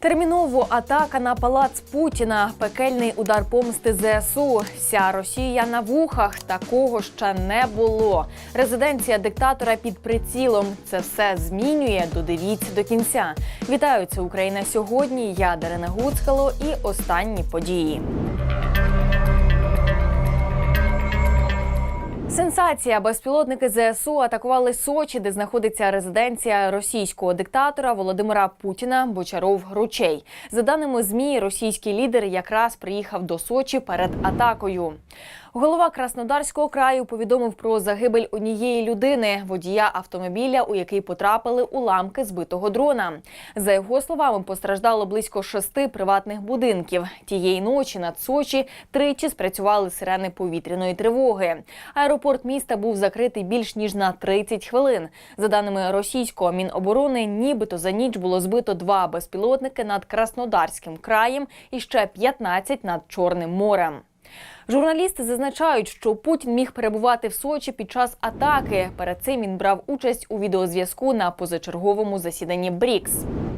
Терміново атака на палац Путіна, пекельний удар помсти ЗСУ. Вся Росія на вухах. Такого ще не було. Резиденція диктатора під прицілом. Це все змінює. Додивіться до кінця. Вітаю, це Україна сьогодні. Я Дарина Гуцкало і останні події. Сенсація. Безпілотники ЗСУ атакували Сочі, де знаходиться резиденція російського диктатора Володимира Путіна Бочаров Ручей. За даними ЗМІ, російський лідер якраз приїхав до Сочі перед атакою. Голова Краснодарського краю повідомив про загибель однієї людини, водія автомобіля, у який потрапили уламки збитого дрона. За його словами, постраждало близько шести приватних будинків. Тієї ночі над Сочі тричі спрацювали сирени повітряної тривоги. Аеропорт міста був закритий більш ніж на 30 хвилин. За даними російського міноборони, нібито за ніч було збито два безпілотники над Краснодарським краєм і ще 15 над Чорним морем. Журналісти зазначають, що Путін міг перебувати в Сочі під час атаки. Перед цим він брав участь у відеозв'язку на позачерговому засіданні БРІКС.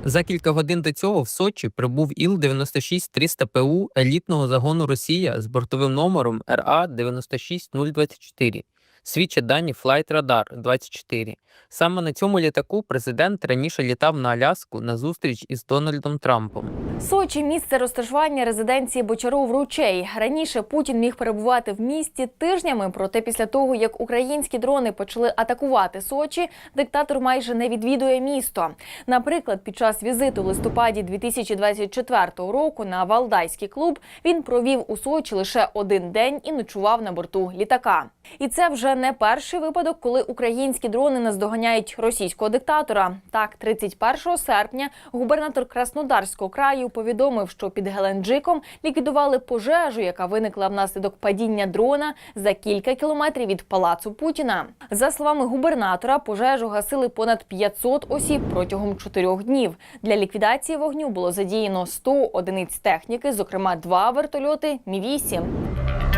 За кілька годин до цього в Сочі прибув Іл-96-300 ПУ елітного загону Росія з бортовим номером РА-96024. Свідчать дані Flight Radar 24. Саме на цьому літаку президент раніше літав на Аляску на зустріч із Дональдом Трампом. Сочі місце розташування резиденції Бочаров Ручей. Раніше Путін міг перебувати в місті тижнями. Проте після того, як українські дрони почали атакувати Сочі, диктатор майже не відвідує місто. Наприклад, під час візиту в листопаді 2024 року на Валдайський клуб він провів у Сочі лише один день і ночував на борту літака. І це вже не перший випадок, коли українські дрони наздоганяють російського диктатора. Так, 31 серпня губернатор Краснодарського краю повідомив, що під Геленджиком ліквідували пожежу, яка виникла внаслідок падіння дрона за кілька кілометрів від палацу Путіна. За словами губернатора, пожежу гасили понад 500 осіб протягом чотирьох днів. Для ліквідації вогню було задіяно 100 одиниць техніки, зокрема два вертольоти Мі 8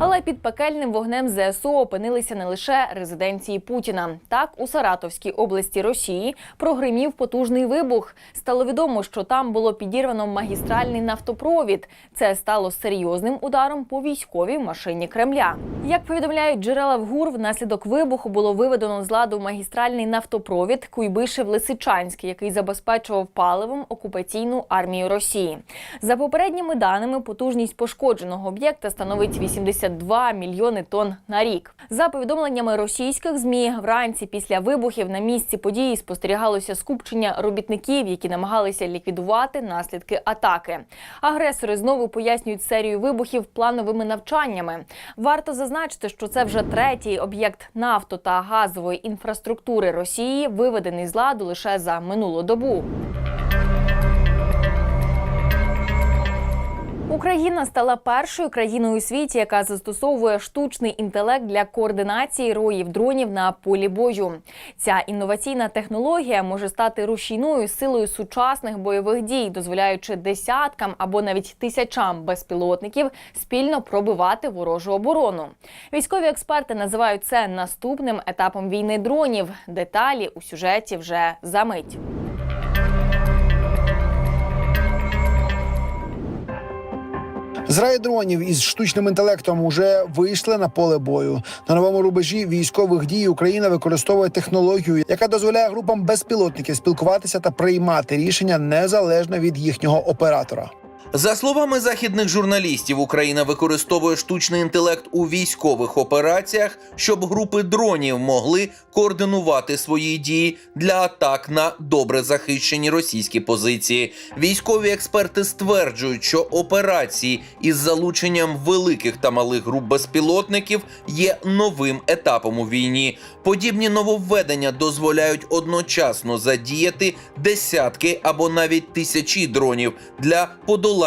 Але під пекельним вогнем ЗСУ опинилися не лише резиденції Путіна. Так, у Саратовській області Росії прогримів потужний вибух. Стало відомо, що там було підірвано магістральний нафтопровід. Це стало серйозним ударом по військовій машині Кремля. Як повідомляють джерела в ГУР, внаслідок вибуху було виведено з ладу магістральний нафтопровід Куйбишев Лисичанський, який забезпечував паливом окупаційну армію Росії. За попередніми даними, потужність пошкодженого об'єкта становить 80 2 мільйони тонн на рік. За повідомленнями російських змі, вранці після вибухів на місці події спостерігалося скупчення робітників, які намагалися ліквідувати наслідки атаки. Агресори знову пояснюють серію вибухів плановими навчаннями. Варто зазначити, що це вже третій об'єкт нафто та газової інфраструктури Росії, виведений з ладу лише за минулу добу. Україна стала першою країною у світі, яка застосовує штучний інтелект для координації роїв дронів на полі бою. Ця інноваційна технологія може стати рушійною силою сучасних бойових дій, дозволяючи десяткам або навіть тисячам безпілотників спільно пробивати ворожу оборону. Військові експерти називають це наступним етапом війни дронів. Деталі у сюжеті вже за мить. Зраї дронів із штучним інтелектом уже вийшли на поле бою. На новому рубежі військових дій Україна використовує технологію, яка дозволяє групам безпілотників спілкуватися та приймати рішення незалежно від їхнього оператора. За словами західних журналістів, Україна використовує штучний інтелект у військових операціях, щоб групи дронів могли координувати свої дії для атак на добре захищені російські позиції. Військові експерти стверджують, що операції із залученням великих та малих груп безпілотників є новим етапом у війні. Подібні нововведення дозволяють одночасно задіяти десятки або навіть тисячі дронів для подолання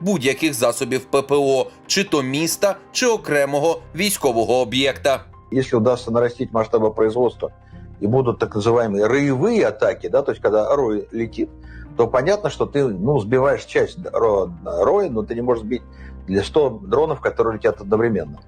будь-яких засобів ППО, чи то міста, чи окремого військового об'єкта. если удастся нарастить масштабы производства и будут так называемые роевые атаки, да, то есть когда рой летит, то понятно, что ты ну, сбиваешь часть ро- роя, но ты не можешь сбить для 100 дронов, которые летят одновременно.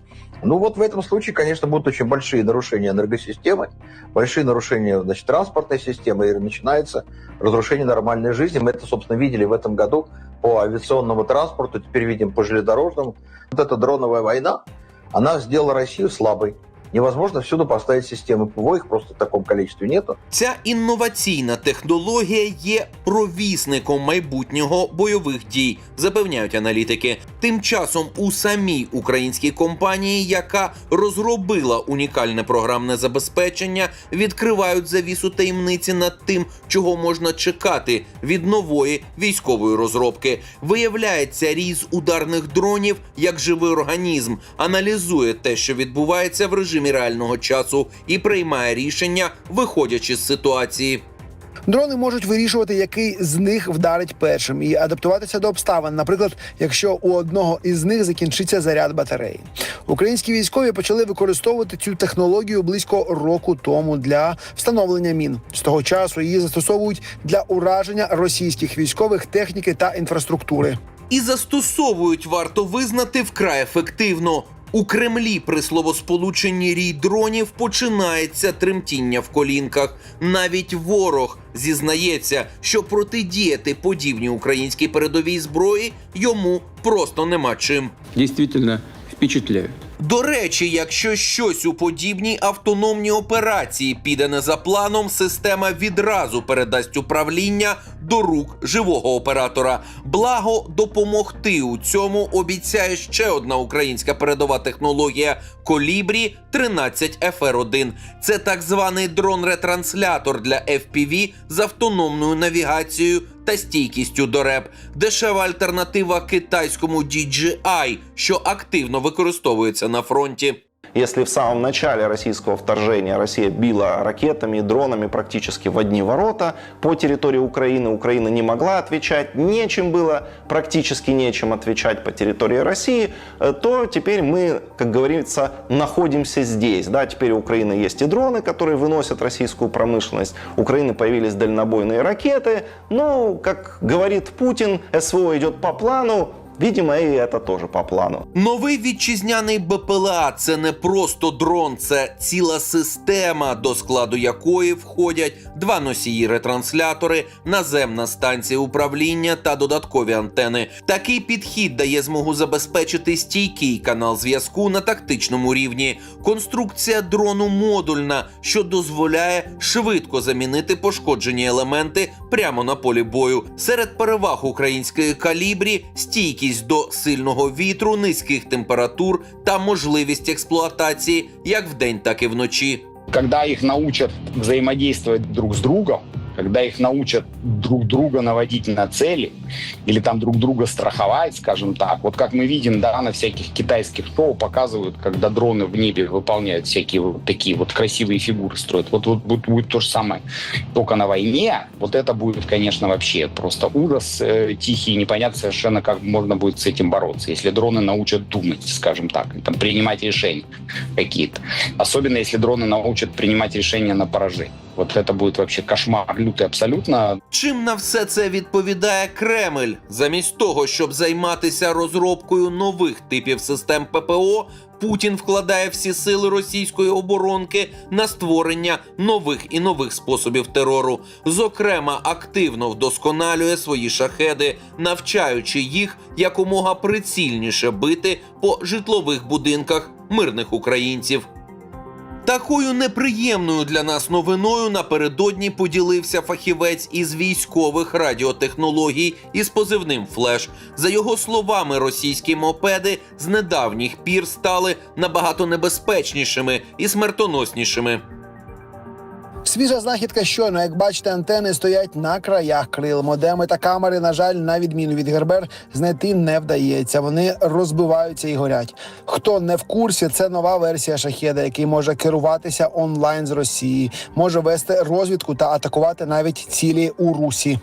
Ну вот в этом случае, конечно, будут очень большие нарушения энергосистемы, большие нарушения значит, транспортной системы, и начинается разрушение нормальной жизни. Мы это, собственно, видели в этом году по авиационному транспорту, теперь видим по железнодорожному. Вот эта дроновая война, она сделала Россию слабой. Невозможно всюду поставить системы ПВО, их просто в таком количестве нету. Ця інноваційна технологія є провісником майбутнього бойових дій, запевняють аналітики. Тим часом у самій українській компанії, яка розробила унікальне програмне забезпечення, відкривають завісу таємниці над тим, чого можна чекати від нової військової розробки. Виявляється, різ ударних дронів як живий організм аналізує те, що відбувається в режимі реального часу, і приймає рішення, виходячи з ситуації. Дрони можуть вирішувати, який з них вдарить першим, і адаптуватися до обставин. Наприклад, якщо у одного із них закінчиться заряд батареї. Українські військові почали використовувати цю технологію близько року тому для встановлення мін. З того часу її застосовують для ураження російських військових техніки та інфраструктури. І застосовують варто визнати вкрай ефективно. У Кремлі при словосполученні рій дронів починається тремтіння в колінках. Навіть ворог зізнається, що протидіяти подібній українській передовій зброї йому просто нема чим. Дійсно впечатляют. До речі, якщо щось у подібній автономній операції піде не за планом, система відразу передасть управління до рук живого оператора. Благо допомогти у цьому обіцяє ще одна українська передова технологія Колібрі 13 FR1. Це так званий дрон-ретранслятор для FPV з автономною навігацією та стійкістю до РЕП. Дешева альтернатива китайському DJI, що активно використовується на фронті. Если в самом начале российского вторжения Россия била ракетами и дронами практически в одни ворота по территории Украины, Украина не могла отвечать, нечем было, практически нечем отвечать по территории России, э, то теперь мы, как говорится, находимся здесь. Да, теперь у Украины есть и дроны, которые выносят российскую промышленность, у Украины появились дальнобойные ракеты. Ну, как говорит Путин, СВО идет по плану, видимо, и это тоже по плану. Новий вітчизняний БПЛА це не просто дрон, це ціла система, до складу якої входять два носії ретранслятори, наземна станція управління та додаткові антени. Такий підхід дає змогу забезпечити стійкий канал зв'язку на тактичному рівні. Конструкція дрону модульна, що дозволяє швидко замінити пошкоджені елементи прямо на полі бою. Серед переваг української калібрі стійкість до сильного вітру, низьких температур та можливість експлуатації як вдень, так і вночі. когда их научат взаимодействовать друг с другом, когда их научат друг друга наводить на цели или там друг друга страховать, скажем так. Вот как мы видим, да, на всяких китайских шоу показывают, когда дроны в небе выполняют всякие вот такие вот красивые фигуры строят. Вот, вот будет, будет то же самое. Только на войне вот это будет, конечно, вообще просто ужас э, тихий, непонятно совершенно, как можно будет с этим бороться, если дроны научат думать, скажем так, там, принимать решения какие-то. Особенно если дроны научат принимать решения на поражение. Вот это будет вообще кошмар лютый абсолютно. Чим на все це відповідає Кремль? Замість того, щоб займатися розробкою нових типів систем ППО, Путін вкладає всі сили російської оборонки на створення нових і нових способів терору. Зокрема, активно вдосконалює свої шахеди, навчаючи їх якомога прицільніше бити по житлових будинках мирних українців. Такою неприємною для нас новиною напередодні поділився фахівець із військових радіотехнологій із позивним Флеш. За його словами, російські мопеди з недавніх пір стали набагато небезпечнішими і смертоноснішими. Свіжа знахідка щойно, як бачите, антени стоять на краях крил. Модеми та камери, на жаль, на відміну від Гербер, знайти не вдається. Вони розбиваються і горять. Хто не в курсі, це нова версія шахеда, який може керуватися онлайн з Росії, може вести розвідку та атакувати навіть цілі у Русі.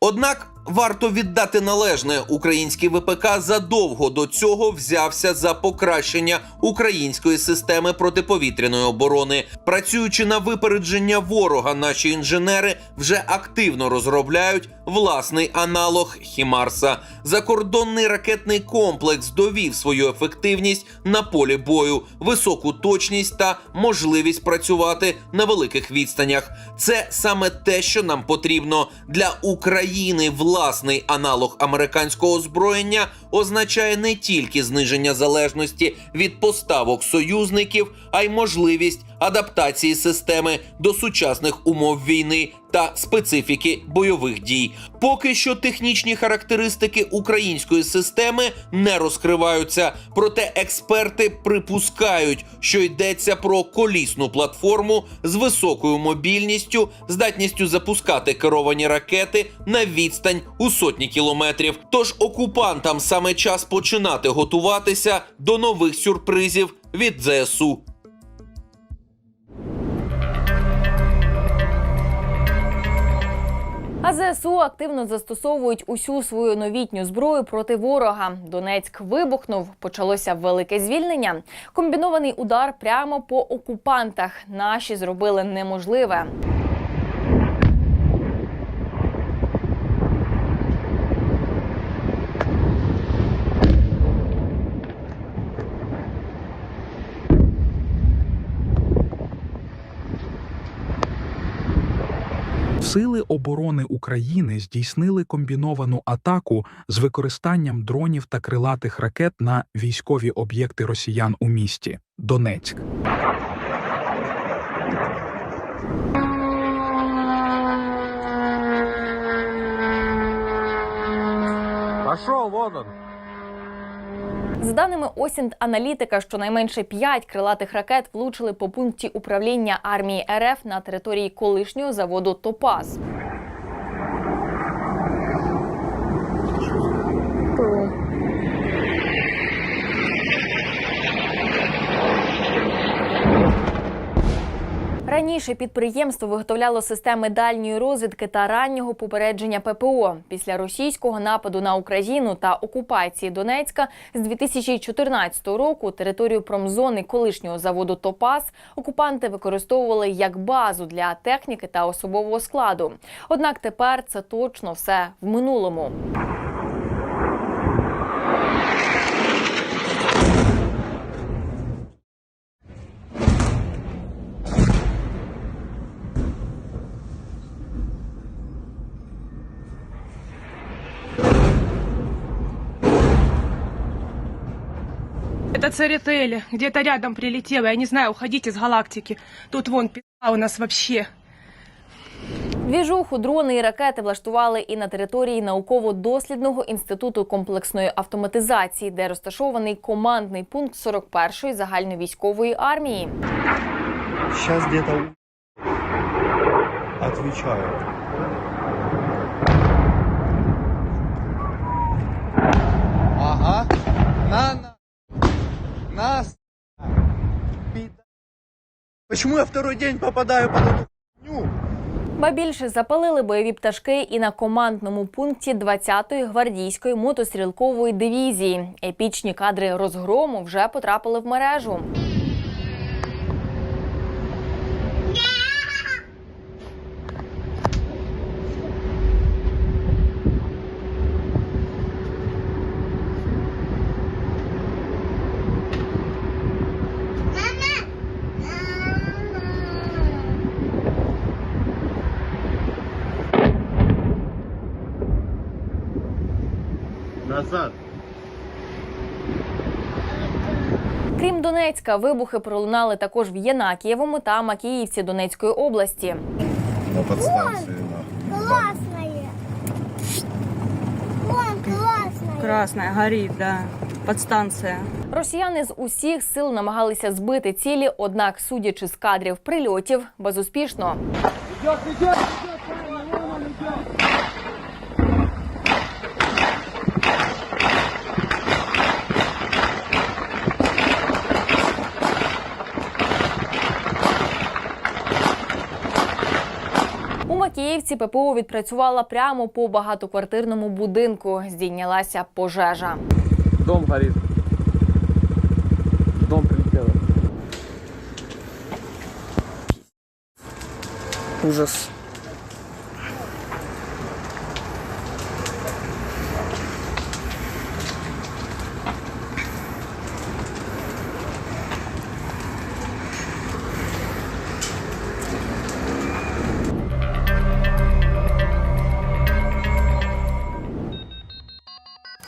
Однак Варто віддати належне, український ВПК задовго до цього взявся за покращення української системи протиповітряної оборони. Працюючи на випередження ворога, наші інженери вже активно розробляють власний аналог Хімарса. Закордонний ракетний комплекс довів свою ефективність на полі бою, високу точність та можливість працювати на великих відстанях. Це саме те, що нам потрібно для України. Власний аналог американського озброєння означає не тільки зниження залежності від поставок союзників, а й можливість адаптації системи до сучасних умов війни та специфіки бойових дій. Поки що технічні характеристики української системи не розкриваються, проте експерти припускають, що йдеться про колісну платформу з високою мобільністю, здатністю запускати керовані ракети на відстань у сотні кілометрів. Тож окупантам саме час починати готуватися до нових сюрпризів від ЗСУ. ЗСУ активно застосовують усю свою новітню зброю проти ворога. Донецьк вибухнув, почалося велике звільнення. Комбінований удар прямо по окупантах. Наші зробили неможливе. Сили оборони України здійснили комбіновану атаку з використанням дронів та крилатих ракет на військові об'єкти росіян у місті Донецьк. За даними Осінт аналітика, щонайменше 5 крилатих ракет влучили по пункті управління армії РФ на території колишнього заводу Топаз. Раніше підприємство виготовляло системи дальньої розвідки та раннього попередження ППО. Після російського нападу на Україну та окупації Донецька з 2014 року територію промзони колишнього заводу Топаз окупанти використовували як базу для техніки та особового складу. Однак тепер це точно все в минулому. Это Церетели. Где-то рядом прилетело. Я не знаю, уходите из галактики. Тут вон пи***а у нас вообще. Двіжуху, дрони і ракети влаштували і на території науково-дослідного інституту комплексної автоматизації, де розташований командний пункт 41-ї загальновійськової армії. Сейчас где-то. Ага. На, на. Нас. Почему я второй день попадаю под эту хуйню? Ба більше запалили бойові пташки і на командному пункті 20-ї гвардійської мотострілкової дивізії. Епічні кадри розгрому вже потрапили в мережу. Назад. Крім Донецька, вибухи пролунали також в Єнакієвому та Макіївці Донецької області. На подстанции. Классное. Вон классное. Красная, горит, да. Подстанция. Росіяни з усіх сил намагалися збити цілі, однак, судячи з кадрів прильотів, безуспішно. У Макіївці ППО відпрацювала прямо по багатоквартирному будинку. Здійнялася пожежа. Дом горить. Дом прилетіло. Ужас.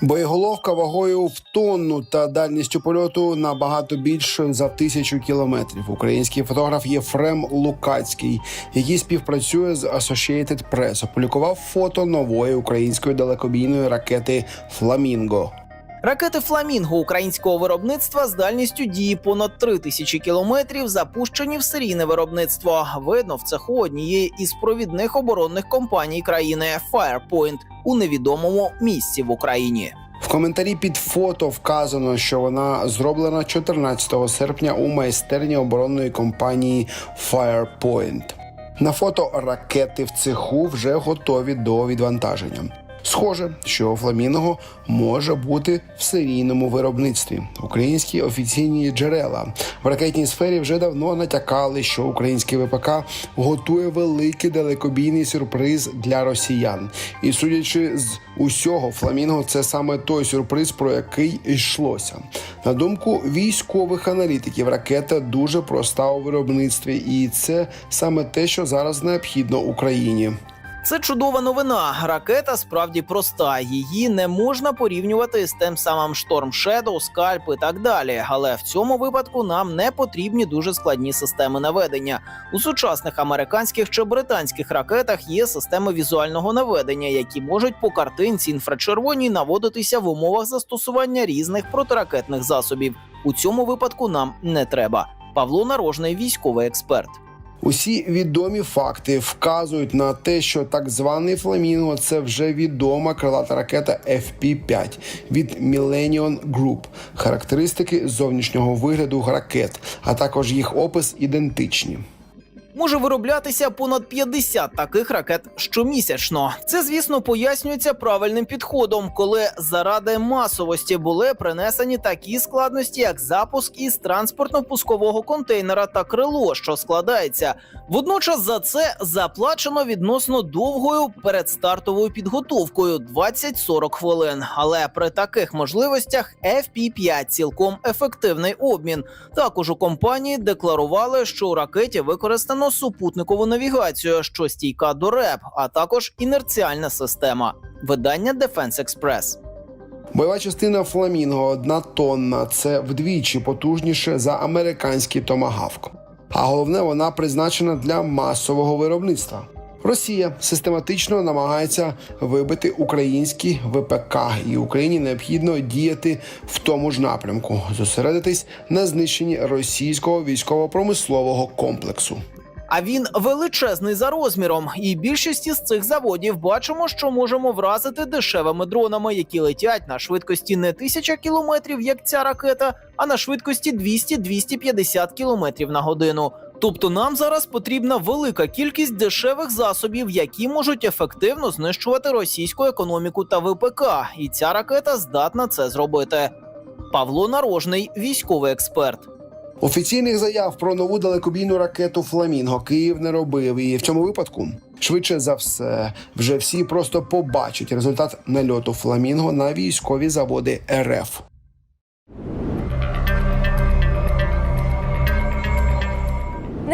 Боєголовка вагою в тонну та дальністю польоту набагато більше за тисячу кілометрів. Український фотограф Єфрем Лукацький, який співпрацює з Associated Press, опублікував фото нової української далекобійної ракети Фламінго. Ракети Фламінго українського виробництва з дальністю дії понад 3 тисячі кілометрів запущені в серійне виробництво. Видно в цеху однієї із провідних оборонних компаній країни Firepoint у невідомому місці в Україні. В коментарі під фото вказано, що вона зроблена 14 серпня у майстерні оборонної компанії Firepoint. На фото ракети в цеху вже готові до відвантаження. Схоже, що фламінго може бути в серійному виробництві. Українські офіційні джерела в ракетній сфері вже давно натякали, що український ВПК готує великий далекобійний сюрприз для росіян. І судячи з усього, фламінго це саме той сюрприз, про який йшлося. На думку військових аналітиків, ракета дуже проста у виробництві, і це саме те, що зараз необхідно Україні. Це чудова новина. Ракета справді проста. Її не можна порівнювати з тим самим Storm Shadow, Scalp і так далі. Але в цьому випадку нам не потрібні дуже складні системи наведення. У сучасних американських чи британських ракетах є системи візуального наведення, які можуть по картинці інфрачервоній наводитися в умовах застосування різних протиракетних засобів. У цьому випадку нам не треба. Павло Нарожний, військовий експерт. Усі відомі факти вказують на те, що так званий фламінго це вже відома крилата ракета FP-5 від Millennium Group. Характеристики зовнішнього вигляду ракет, а також їх опис ідентичні. Може вироблятися понад 50 таких ракет щомісячно. Це, звісно, пояснюється правильним підходом, коли заради масовості були принесені такі складності, як запуск із транспортно-пускового контейнера та крило, що складається. Водночас за це заплачено відносно довгою передстартовою підготовкою 20-40 хвилин. Але при таких можливостях FP-5 цілком ефективний обмін. Також у компанії декларували, що у ракеті використано супутникову навігацію, що стійка до РЕП, а також інерціальна система. Видання Defense Express. Бойова частина Фламінго одна тонна. Це вдвічі потужніше за американський томагавк. А головне, вона призначена для масового виробництва. Росія систематично намагається вибити українські ВПК, і Україні необхідно діяти в тому ж напрямку, зосередитись на знищенні російського військово-промислового комплексу. А він величезний за розміром, і більшість із цих заводів бачимо, що можемо вразити дешевими дронами, які летять на швидкості не тисяча кілометрів, як ця ракета, а на швидкості 200-250 кілометрів на годину. Тобто нам зараз потрібна велика кількість дешевих засобів, які можуть ефективно знищувати російську економіку та ВПК, і ця ракета здатна це зробити. Павло Нарожний, військовий експерт. Офіційних заяв про нову далекобійну ракету Фламінго Київ не робив. І в цьому випадку, швидше за все, вже всі просто побачать результат нальоту Фламінго на військові заводи РФ.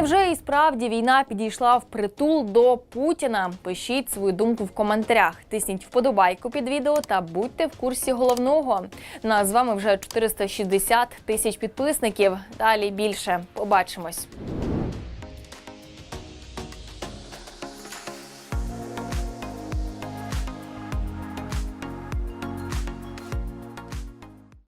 Невже і справді війна підійшла в притул до Путіна? Пишіть свою думку в коментарях, тисніть вподобайку під відео та будьте в курсі головного. Нас з вами вже 460 тисяч підписників. Далі більше. Побачимось.